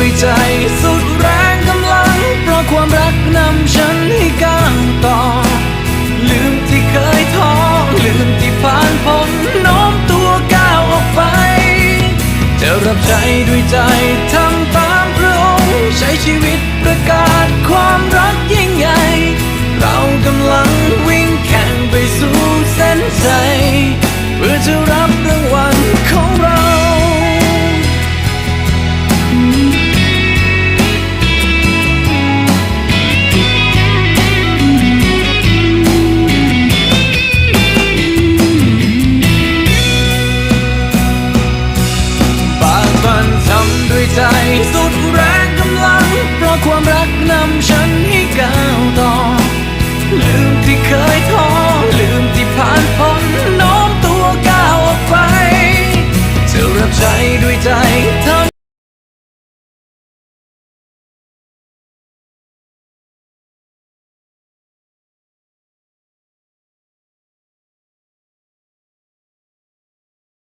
ด้วยใจสุดแรงกำลัง เพราะความรักนำฉันให้ก้าวต่อ ลืมที่เคยท้อลืมที่ผ่านพ้นโน้มตัวก้าวออกไป จะรับใจด้วยใจ ใจสุดแรง